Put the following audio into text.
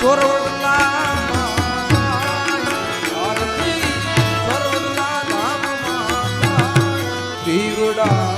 ચોરવલા ચોરવલા